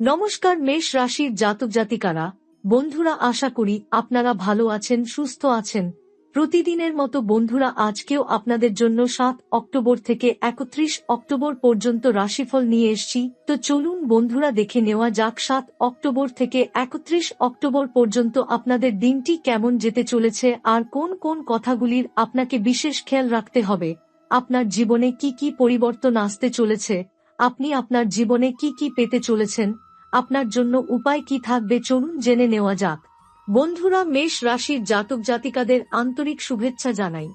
নমস্কার, মেষ রাশির জাতক জাতিকারা। বন্ধুরা, আশা করি আপনারা ভালো আছেন, সুস্থ আছেন। প্রতিদিনের মতো বন্ধুরা, আজকেও আপনাদের জন্য সাত অক্টোবর থেকে একত্রিশ অক্টোবর পর্যন্ত রাশিফল নিয়ে এসছি। তো চলুন বন্ধুরা, দেখে নেওয়া যাক সাত অক্টোবর থেকে একত্রিশ অক্টোবর পর্যন্ত আপনাদের দিনটি কেমন যেতে চলেছে আর কোন কোন কথাগুলির আপনাকে বিশেষ খেয়াল রাখতে হবে। আপনার জীবনে কি কি পরিবর্তন আসতে চলেছে? আপনি আপনার জীবনে কি কি পেতে চলেছেন? আপনার জন্য উপায় কি থাকবে চলুন জেনে নেওয়া যাক। বন্ধুরা, মেষ রাশির জাতক জাতিকাদের আন্তরিক শুভেচ্ছা জানাই।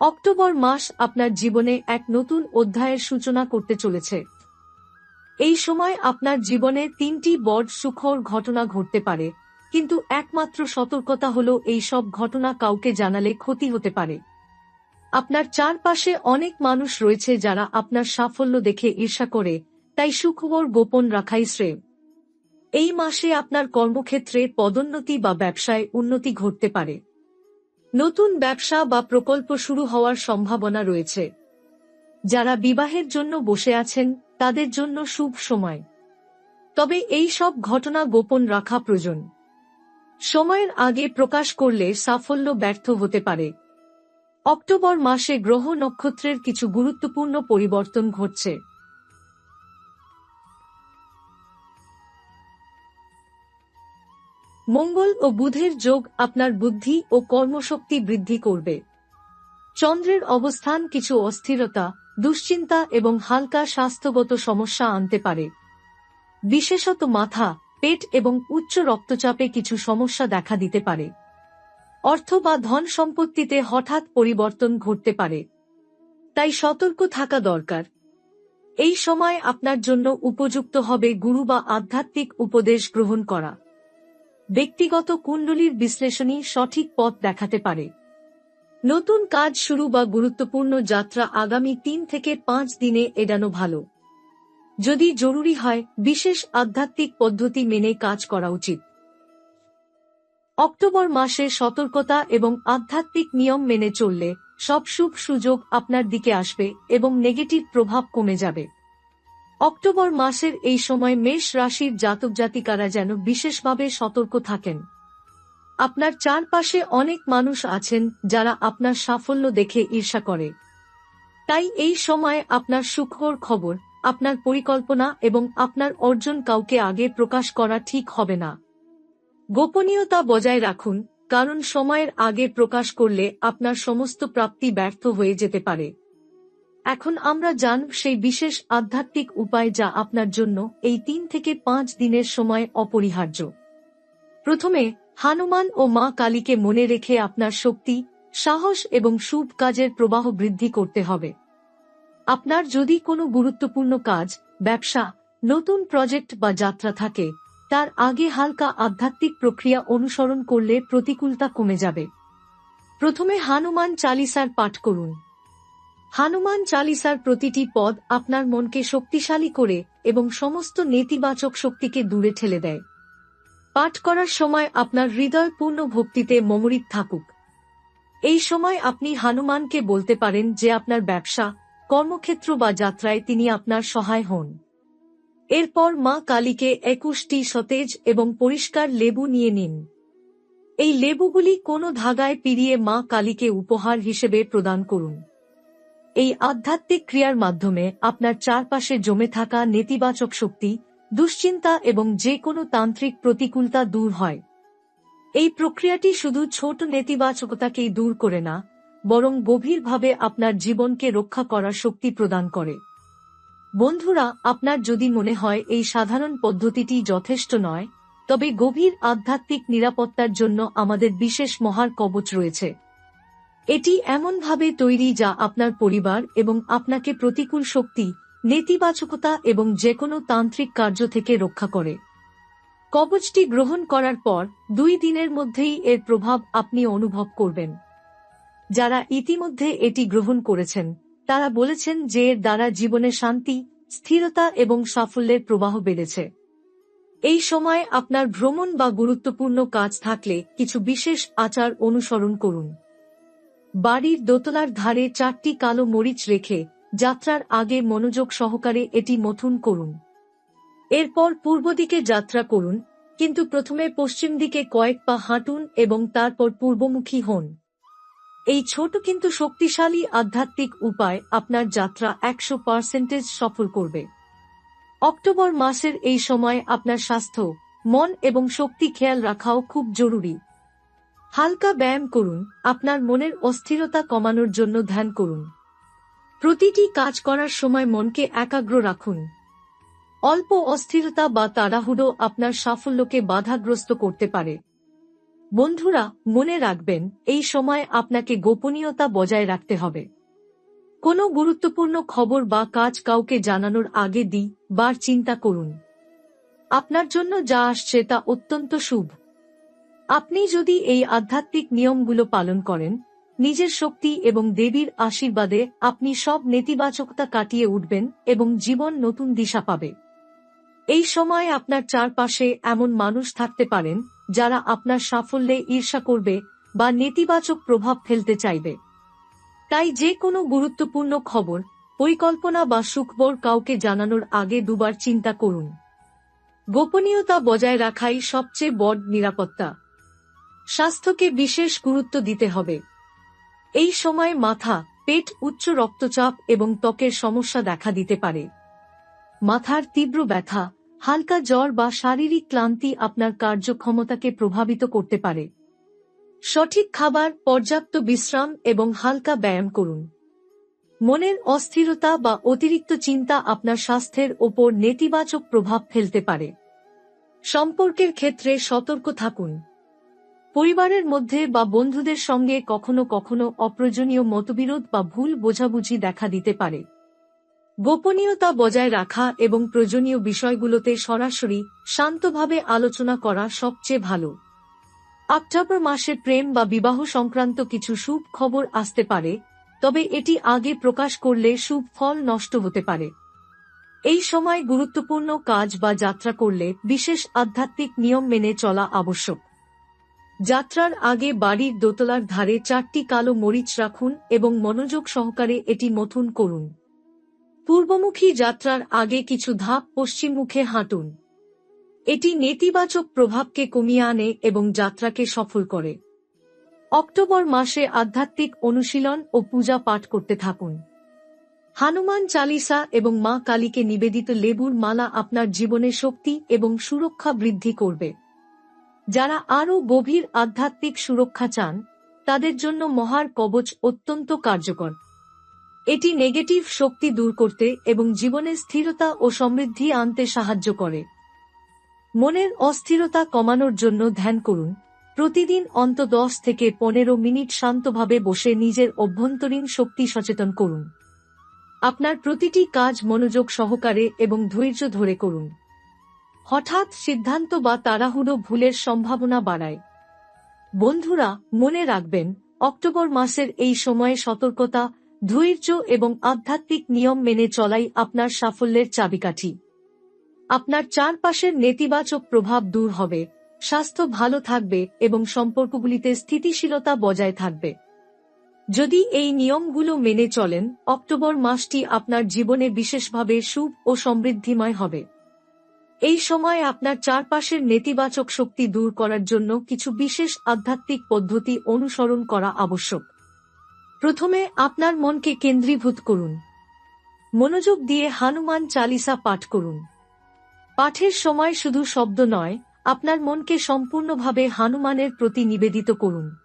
অক্টোবর মাস আপনার জীবনে এক নতুন অধ্যায়ের সূচনা করতে চলেছে। এই সময় আপনার জীবনে তিনটি বড় সুখর ঘটনা ঘটতে পারে, কিন্তু একমাত্র সতর্কতা হল এই সব ঘটনা কাউকে জানালে ক্ষতি হতে পারে। আপনার চারপাশে অনেক মানুষ রয়েছে যারা আপনার সাফল্য দেখে ঈর্ষা করে তাই সুখবর গোপন রাখাই শ্রেয়। এই মাসে আপনার কর্মক্ষেত্রে পদোন্নতি বা ব্যবসায় উন্নতি ঘটতে পারে। নতুন ব্যবসা বা প্রকল্প শুরু হওয়ার সম্ভাবনা রয়েছে। যারা বিবাহের জন্য বসে আছেন, তাদের জন্য শুভ সময়। তবে এই সব ঘটনা গোপন রাখা প্রয়োজন। সময়ের আগে প্রকাশ করলে সাফল্য ব্যর্থ হতে পারে। অক্টোবর মাসে গ্রহ নক্ষত্রের কিছু গুরুত্বপূর্ণ পরিবর্তন ঘটছে। মঙ্গল ও বুধের যোগ আপনার বুদ্ধি ও কর্মশক্তি বৃদ্ধি করবে। চন্দ্রের অবস্থান কিছু অস্থিরতা, দুশ্চিন্তা এবং হালকা স্বাস্থ্যগত সমস্যা আনতে পারে। বিশেষত মাথা, পেট এবং উচ্চ রক্তচাপে কিছু সমস্যা দেখা দিতে পারে। অর্থ বা ধন সম্পত্তিতে হঠাৎ পরিবর্তন ঘটতে পারে। তাই সতর্ক থাকা দরকার। এই সময় আপনার জন্য উপযুক্ত হবে গুরু বা আধ্যাত্মিক উপদেশ গ্রহণ করা। ব্যক্তিগত কুণ্ডলীর বিশ্লেষণী সঠিক পথ দেখাতে পারে। নতুন কাজ শুরু বা গুরুত্বপূর্ণ যাত্রা আগামী তিন থেকে পাঁচ দিনে এড়ানো ভালো। যদি জরুরি হয়, বিশেষ আধ্যাত্মিক পদ্ধতি মেনে কাজ করা উচিত। অক্টোবর মাসে সতর্কতা এবং আধ্যাত্মিক নিয়ম মেনে চললে সব শুভ সুযোগ আপনার দিকে আসবে এবং নেগেটিভ প্রভাব কমে যাবে। অক্টোবর মাসের এই সময় মেষ রাশির জাতক জাতিকারা যেন বিশেষভাবে সতর্ক থাকেন। আপনার চারপাশে অনেক মানুষ আছেন যারা আপনার সাফল্য দেখে ঈর্ষা করে। তাই এই সময় আপনার সুখর খবর, আপনার পরিকল্পনা এবং আপনার অর্জন কাউকে আগে প্রকাশ করা ঠিক হবে না। গোপনীয়তা বজায় রাখুন, কারণ সময়ের আগে প্রকাশ করলে আপনার সমস্ত প্রাপ্তি ব্যর্থ হয়ে যেতে পারে। এখন আমরা জান সেই বিশেষ আধ্যাত্মিক উপায় যা আপনার জন্য এই তিন থেকে পাঁচ দিনের সময় অপরিহার্য। প্রথমে, হানুমান ও মা কালীকে মনে রেখে আপনার শক্তি, সাহস এবং শুভ কাজের প্রবাহ বৃদ্ধি করতে হবে। আপনার যদি কোনো গুরুত্বপূর্ণ কাজ, ব্যবসা, নতুন প্রজেক্ট বা যাত্রা থাকে, তার আগে হালকা আধ্যাত্মিক প্রক্রিয়া অনুসরণ করলে প্রতিকূলতা কমে যাবে। প্রথমে হানুমান চালিসার পাঠ করুন। হানুমান চালিসার প্রতিটি পদ আপনার মনকে শক্তিশালী করে এবং সমস্ত নেতিবাচক শক্তিকে দূরে ঠেলে দেয়। পাঠ করার সময় আপনার হৃদয় পূর্ণ ভক্তিতে মমরিত থাকুক। এই সময় আপনি হানুমানকে বলতে পারেন যে আপনার ব্যবসা, কর্মক্ষেত্র বা যাত্রায় তিনি আপনার সহায় হন। এরপর মা কালীকে একুশটি সতেজ এবং পরিষ্কার লেবু নিয়ে নিন। এই লেবুগুলি কোনো ধাগায় পিরিয়ে মা কালীকে উপহার হিসেবে প্রদান করুন। এই আধ্যাত্মিক ক্রিয়ার মাধ্যমে আপনার চারপাশে জমে থাকা নেতিবাচক শক্তি, দুশ্চিন্তা এবং যে কোনো তান্ত্রিক প্রতিকূলতা দূর হয়। এই প্রক্রিয়াটি শুধু ছোট নেতিবাচকতাকেই দূর করে না, বরং গভীরভাবে আপনার জীবনকে রক্ষা করার শক্তি প্রদান করে। বন্ধুরা, আপনার যদি মনে হয় এই সাধারণ পদ্ধতিটি যথেষ্ট নয়, তবে গভীর আধ্যাত্মিক নিরাপত্তার জন্য আমাদের বিশেষ মহার কবচ রয়েছে। এটি এমনভাবে তৈরি যা আপনার পরিবার এবং আপনাকে প্রতিকূল শক্তি, নেতিবাচকতা এবং যে কোনো তান্ত্রিক কার্য থেকে রক্ষা করে। কবচটি গ্রহণ করার পর দুই দিনের মধ্যেই এর প্রভাব আপনি অনুভব করবেন। যারা ইতিমধ্যে এটি গ্রহণ করেছেন, তারা বলেছেন যে এর দ্বারা জীবনে শান্তি, স্থিরতা এবং সাফল্যের প্রবাহ বেড়েছে। এই সময় আপনার ভ্রমণ বা গুরুত্বপূর্ণ কাজ থাকলে কিছু বিশেষ আচার অনুসরণ করুন। বাড়ির দোতলার ধারে চারটি কালো মরিচ রেখে যাত্রার আগে মনোযোগ সহকারে এটি মথুন করুন। এরপর পূর্ব দিকে যাত্রা করুন, কিন্তু প্রথমে পশ্চিম দিকে কয়েক পা হাঁটুন এবং তারপর পূর্বমুখী হন। এই ছোট কিন্তু শক্তিশালী আধ্যাত্মিক উপায় আপনার যাত্রা একশো পার্সেন্টেজ সফল করবে। অক্টোবর মাসের এই সময় আপনার স্বাস্থ্য, মন এবং শক্তি খেয়াল রাখাও খুব জরুরি। হালকা ব্যায়াম করুন, আপনার মনের অস্থিরতা কমানোর জন্য ধ্যান করুন। প্রতিটি কাজ করার সময় মনকে একাগ্র রাখুন। অল্প অস্থিরতা বা তাড়াহুড়ো আপনার সাফল্যকে বাধাগ্রস্ত করতে পারে। বন্ধুরা, মনে রাখবেন, এই সময় আপনাকে গোপনীয়তা বজায় রাখতে হবে। কোনো গুরুত্বপূর্ণ খবর বা কাজ কাউকে জানানোর আগে দি বার চিন্তা করুন। আপনার জন্য যা আসছে তা অত্যন্ত শুভ। আপনি যদি এই আধ্যাত্মিক নিয়মগুলো পালন করেন, নিজের শক্তি এবং দেবীর আশীর্বাদে আপনি সব নেতিবাচকতা কাটিয়ে উঠবেন এবং জীবন নতুন দিশা পাবে। এই সময় আপনার চারপাশে এমন মানুষ থাকতে পারেন, যারা আপনার সাফল্যে ঈর্ষা করবে বা নেতিবাচক প্রভাব ফেলতে চাইবে। তাই যে কোনো গুরুত্বপূর্ণ খবর, পরিকল্পনা বা সুখবর কাউকে জানানোর আগে দুবার চিন্তা করুন। গোপনীয়তা বজায় রাখাই সবচেয়ে বড় নিরাপত্তা। স্বাস্থ্যকে বিশেষ গুরুত্ব দিতে হবে। এই সময় মাথা, পেট উচ্চ রক্তচাপ এবং ত্বকের সমস্যা দেখা দিতে পারে। মাথার তীব্র ব্যথা, হালকা জ্বর বা শারীরিক ক্লান্তি আপনার কার্যক্ষমতাকে প্রভাবিত করতে পারে। সঠিক খাবার, পর্যাপ্ত বিশ্রাম এবং হালকা ব্যায়াম করুন। মনের অস্থিরতা বা অতিরিক্ত চিন্তা আপনার স্বাস্থ্যের ওপর নেতিবাচক প্রভাব ফেলতে পারে। সম্পর্কের ক্ষেত্রে সতর্ক থাকুন। পরিবারের মধ্যে বা বন্ধুদের সঙ্গে কখনো কখনো অপ্রয়োজনীয় মতবিরোধ বা ভুল বোঝাবুঝি দেখা দিতে পারে। গোপনীয়তা বজায় রাখা এবং প্রয়োজনীয় বিষয়গুলোতে সরাসরি শান্তভাবে আলোচনা করা সবচেয়ে ভালো। অক্টোবর মাসে প্রেম বা বিবাহ সংক্রান্ত কিছু শুভ খবর আসতে পারে, তবে এটি আগে প্রকাশ করলে শুভ ফল নষ্ট হতে পারে। এই সময় গুরুত্বপূর্ণ কাজ বা যাত্রা করলে বিশেষ আধ্যাত্মিক নিয়ম মেনে চলা আবশ্যক। যাত্রার আগে বাড়ির দোতলার ধারে চারটি কালো মরিচ রাখুন এবং মনোযোগ সহকারে এটি মথুন করুন। পূর্বমুখী যাত্রার আগে কিছু ধাপ পশ্চিম মুখে হাঁটুন। এটি নেতিবাচক প্রভাবকে কমিয়ে আনে এবং যাত্রাকে সফল করে। অক্টোবর মাসে আধ্যাত্মিক অনুশীলন ও পূজা পাঠ করতে থাকুন। হানুমান চালিসা এবং মা কালীকে নিবেদিত লেবুর মালা আপনার জীবনে শক্তি এবং সুরক্ষা বৃদ্ধি করবে। যারা আরও গভীর আধ্যাত্মিক সুরক্ষা চান, তাদের জন্য মহার কবচ অত্যন্ত কার্যকর। এটি নেগেটিভ শক্তি দূর করতে এবং জীবনে স্থিরতা ও সমৃদ্ধি আনতে সাহায্য করে। মনের অস্থিরতা কমানোর জন্য ধ্যান করুন। প্রতিদিন অন্ত দশ থেকে পনেরো মিনিট শান্তভাবে বসে নিজের অভ্যন্তরীণ শক্তি সচেতন করুন। আপনার প্রতিটি কাজ মনোযোগ সহকারে এবং ধৈর্য ধরে করুন। হঠাৎ সিদ্ধান্ত বা তাড়াহুড়ো ভুলের সম্ভাবনা বাড়ায়। বন্ধুরা, মনে রাখবেন, অক্টোবর মাসের এই সময়ে সতর্কতা, ধৈর্য এবং আধ্যাত্মিক নিয়ম মেনে চলাই আপনার সাফল্যের চাবিকাঠি। আপনার চারপাশের নেতিবাচক প্রভাব দূর হবে, স্বাস্থ্য ভালো থাকবে এবং সম্পর্কগুলিতে স্থিতিশীলতা বজায় থাকবে। যদি এই নিয়মগুলো মেনে চলেন, অক্টোবর মাসটি আপনার জীবনে বিশেষভাবে শুভ ও সমৃদ্ধিময় হবে। এই সময় আপনার চারপাশের নেতিবাচক শক্তি দূর করার জন্য কিছু বিশেষ আধ্যাত্মিক পদ্ধতি অনুসরণ করা আবশ্যক। প্রথমে আপনার মনকে কেন্দ্রীভূত করুন। মনোযোগ দিয়ে হানুমান চালিসা পাঠ করুন। পাঠের সময় শুধু শব্দ নয়, আপনার মনকে সম্পূর্ণভাবে হানুমানের প্রতি নিবেদিত করুন।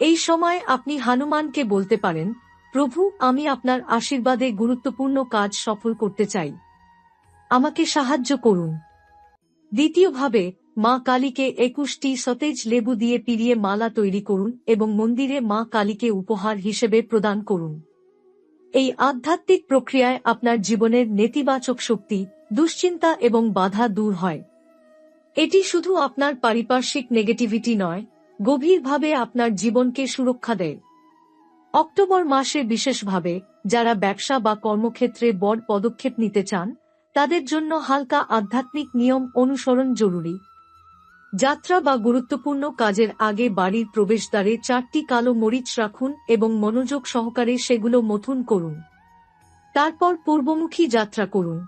এই সময় আপনি হানুমানকে বলতে পারেন, প্রভু, আমি আপনার আশীর্বাদে গুরুত্বপূর্ণ কাজ সফল করতে চাই। আমাকে সাহায্য করুন। দ্বিতীয়ভাবে, মা কালীকে একুশটি সতেজ লেবু দিয়ে পিরিয়ে মালা তৈরি করুন এবং মন্দিরে মা কালীকে উপহার হিসেবে প্রদান করুন। এই আধ্যাত্মিক প্রক্রিয়ায় আপনার জীবনের নেতিবাচক শক্তি, দুশ্চিন্তা এবং বাধা দূর হয়। এটি শুধু আপনার পারিপার্শ্বিক নেগেটিভিটি নয়, গভীরভাবে আপনার জীবনকে সুরক্ষা দেয়। অক্টোবর মাসে বিশেষভাবে, যারা ব্যবসা বা কর্মক্ষেত্রে বড় পদক্ষেপ নিতে চান তাদের জন্য হালকা আধ্যাত্মিক নিয়ম অনুসরণ জরুরি। যাত্রা বা গুরুত্বপূর্ণ কাজের আগে বাড়ির প্রবেশদ্বারে চারটি কালো মরিচ রাখুন এবং মনোযোগ সহকারে সেগুলো মথুন করুন। তারপর পূর্বমুখী যাত্রা করুন।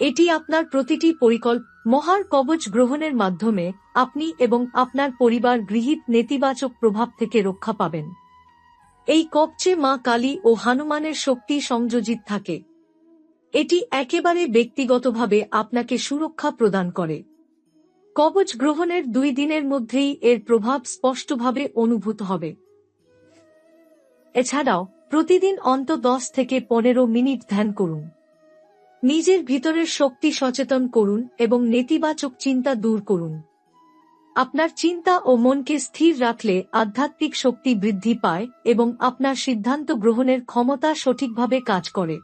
এটি আপনার প্রতিটি পরিকল্প, মহার কবচ গ্রহণের মাধ্যমে আপনি এবং আপনার পরিবার গৃহীত নেতিবাচক প্রভাব থেকে রক্ষা পাবেন। এই কবচে মা কালী ও হানুমানের শক্তি সংযোজিত থাকে। এটি একেবারে ব্যক্তিগতভাবে আপনাকে সুরক্ষা প্রদান করে। কবচ গ্রহণের দুই দিনের মধ্যেই এর প্রভাব স্পষ্টভাবে অনুভূত হবে। এছাড়াও, প্রতিদিন অন্ত দশ থেকে পনেরো মিনিট ধ্যান করুন। নিজের ভিতরের শক্তি সচেতন করুন এবং নেতিবাচক চিন্তা দূর করুন। আপনার চিন্তা ও মনকে স্থির রাখলে আধ্যাত্মিক শক্তি বৃদ্ধি পায় এবং আপনার সিদ্ধান্ত গ্রহণের ক্ষমতা সঠিকভাবে কাজ করে।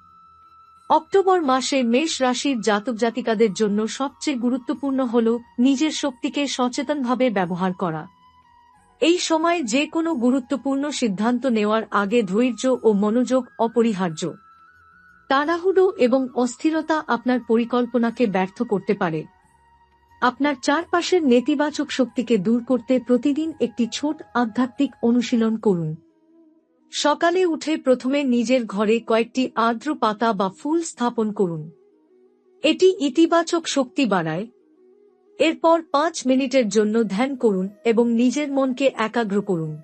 অক্টোবর মাসে মেষ রাশির জাতক জাতিকাদের জন্য সবচেয়ে গুরুত্বপূর্ণ হল নিজের শক্তিকে সচেতনভাবে ব্যবহার করা। এই সময় যে কোনো গুরুত্বপূর্ণ সিদ্ধান্ত নেওয়ার আগে ধৈর্য ও মনোযোগ অপরিহার্য। তাড়াহুড়ো এবং অস্থিরতা আপনার পরিকল্পনাকে ব্যর্থ করতে পারে। আপনার চারপাশের নেতিবাচক শক্তিকে দূর করতে প্রতিদিন একটি ছোট আধ্যাত্মিক অনুশীলন করুন। সকালে উঠে প্রথমে নিজের ঘরে কয়েকটি আর্দ্র পাতা বা ফুল স্থাপন করুন। এটি ইতিবাচক শক্তি বাড়ায়। এরপর পাঁচ মিনিটের জন্য ধ্যান করুন এবং নিজের মনকে একাগ্র করুন।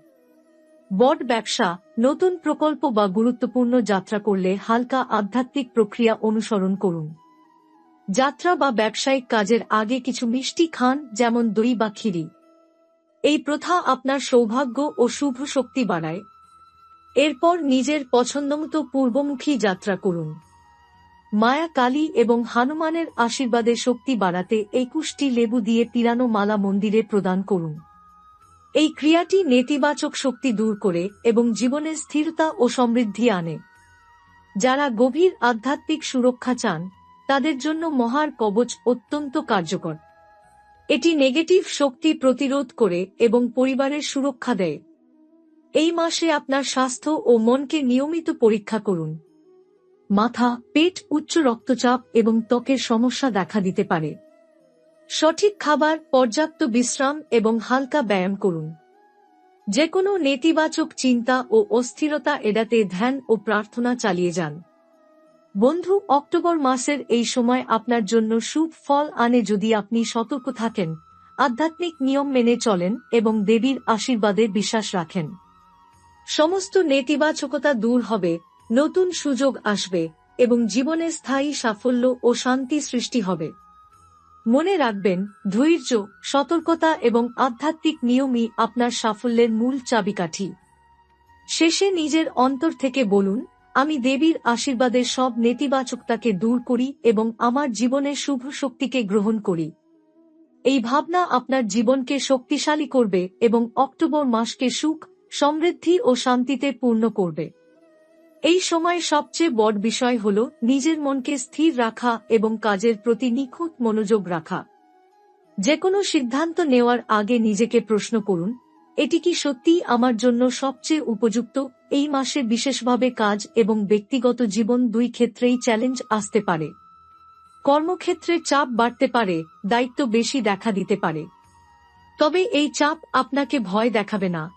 বট ব্যবসা, নতুন প্রকল্প বা গুরুত্বপূর্ণ যাত্রা করলে হালকা আধ্যাত্মিক প্রক্রিয়া অনুসরণ করুন। যাত্রা বা ব্যবসায়িক কাজের আগে কিছু মিষ্টি খান, যেমন দই বা খিরি এই প্রথা আপনার সৌভাগ্য ও শুভ শক্তি বাড়ায়। এরপর নিজের পছন্দমতো পূর্বমুখী যাত্রা করুন। মায়া কালী এবং হানুমানের আশীর্বাদে শক্তি বাড়াতে একুশটি লেবু দিয়ে পিরানো মালা মন্দিরে প্রদান করুন। এই ক্রিয়াটি নেতিবাচক শক্তি দূর করে এবং জীবনে স্থিরতা ও সমৃদ্ধি আনে। যারা গভীর আধ্যাত্মিক সুরক্ষা চান, তাদের জন্য মহার কবচ অত্যন্ত কার্যকর। এটি নেগেটিভ শক্তি প্রতিরোধ করে এবং পরিবারের সুরক্ষা দেয়। এই মাসে আপনার স্বাস্থ্য ও মনকে নিয়মিত পরীক্ষা করুন। মাথা, পেট, উচ্চ রক্তচাপ এবং ত্বকের সমস্যা দেখা দিতে পারে। সঠিক খাবার, পর্যাপ্ত বিশ্রাম এবং হালকা ব্যায়াম করুন। যে কোনো নেতিবাচক চিন্তা ও অস্থিরতা এড়াতে ধ্যান ও প্রার্থনা চালিয়ে যান। বন্ধু, অক্টোবর মাসের এই সময় আপনার জন্য সুখ ফল আনে যদি আপনি সতর্ক থাকেন, আধ্যাত্মিক নিয়ম মেনে চলেন এবং দেবীর আশীর্বাদে বিশ্বাস রাখেন। সমস্ত নেতিবাচকতা দূর হবে, নতুন সুযোগ আসবে, এবং জীবনে স্থায়ী সাফল্য ও শান্তি সৃষ্টি হবে। মনে রাখবেন, ধৈর্য, সতর্কতা এবং আধ্যাত্মিক নিয়মই আপনার সাফল্যের মূল চাবিকাঠি। শেষে নিজের অন্তর থেকে বলুন, আমি দেবীর আশীর্বাদের সব নেতিবাচকতাকে দূর করি এবং আমার জীবনের শুভ শক্তিকে গ্রহণ করি। এই ভাবনা আপনার জীবনকে শক্তিশালী করবে এবং অক্টোবর মাসকে সুখ সমৃদ্ধি ও শান্তিতে পূর্ণ করবে। এই সময় সবচেয়ে বড় বিষয় হল নিজের মনকে স্থির রাখা এবং কাজের প্রতি নিখুঁত মনোযোগ রাখা। যে কোনো সিদ্ধান্ত নেওয়ার আগে নিজেকে প্রশ্ন করুন, এটি কি সত্যি আমার জন্য সবচেয়ে উপযুক্ত? এই মাসে বিশেষভাবে কাজ এবং ব্যক্তিগত জীবন দুই ক্ষেত্রেই চ্যালেঞ্জ আসতে পারে। কর্মক্ষেত্রে চাপ বাড়তে পারে, দায়িত্ব বেশি দেখা দিতে পারে। তবে এই চাপ আপনাকে ভয় দেখাবে না।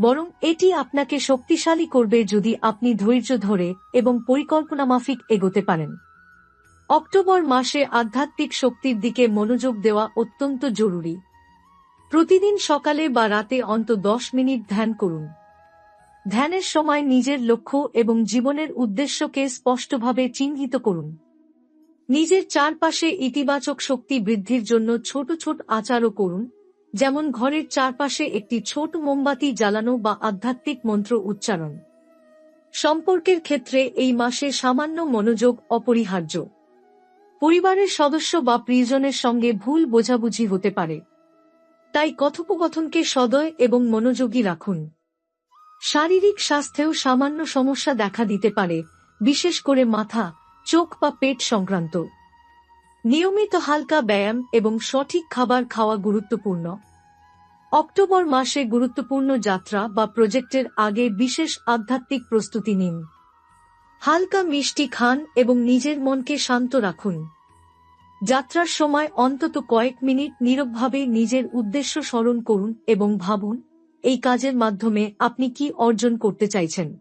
বরং এটি আপনাকে শক্তিশালী করবে যদি আপনি ধৈর্য ধরে এবং পরিকল্পনা মাফিক এগোতে পারেন। অক্টোবর মাসে আধ্যাত্মিক শক্তির দিকে মনোযোগ দেওয়া অত্যন্ত জরুরি। প্রতিদিন সকালে বা রাতে অন্ত দশ মিনিট ধ্যান করুন। ধ্যানের সময় নিজের লক্ষ্য এবং জীবনের উদ্দেশ্যকে স্পষ্টভাবে চিহ্নিত করুন। নিজের চারপাশে ইতিবাচক শক্তি বৃদ্ধির জন্য ছোট ছোট আচারও করুন। যেমন ঘরের চারপাশে একটি ছোট মোমবাতি জ্বালানো বা আধ্যাত্মিক মন্ত্র উচ্চারণ। সম্পর্কের ক্ষেত্রে এই মাসে সামান্য মনোযোগ অপরিহার্য। পরিবারের সদস্য বা প্রিয়জনের সঙ্গে ভুল বোঝাবুঝি হতে পারে। তাই কথোপকথনকে সদয় এবং মনোযোগী রাখুন। শারীরিক স্বাস্থ্যেও সামান্য সমস্যা দেখা দিতে পারে, বিশেষ করে মাথা, চোখ বা পেট সংক্রান্ত। নিয়মিত হালকা ব্যায়াম এবং সঠিক খাবার খাওয়া গুরুত্বপূর্ণ। অক্টোবর মাসে গুরুত্বপূর্ণ যাত্রা বা প্রজেক্টের আগে বিশেষ আধ্যাত্মিক প্রস্তুতি নিন। হালকা মিষ্টি খান এবং নিজের মনকে শান্ত রাখুন। যাত্রার সময় অন্তত কয়েক মিনিট নীরবভাবে নিজের উদ্দেশ্য স্মরণ করুন এবং ভাবুন, এই কাজের মাধ্যমে আপনি কি অর্জন করতে চাইছেন।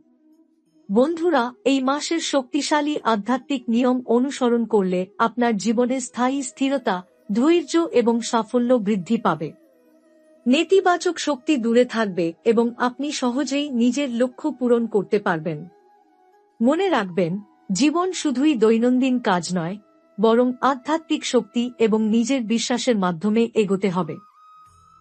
বন্ধুরা, এই মাসের শক্তিশালী আধ্যাত্মিক নিয়ম অনুসরণ করলে আপনার জীবনে স্থায়ী স্থিরতা, ধৈর্য এবং সাফল্য বৃদ্ধি পাবে। নেতিবাচক শক্তি দূরে থাকবে এবং আপনি সহজেই নিজের লক্ষ্য পূরণ করতে পারবেন। মনে রাখবেন, জীবন শুধুই দৈনন্দিন কাজ নয়, বরং আধ্যাত্মিক শক্তি এবং নিজের বিশ্বাসের মাধ্যমে এগোতে হবে।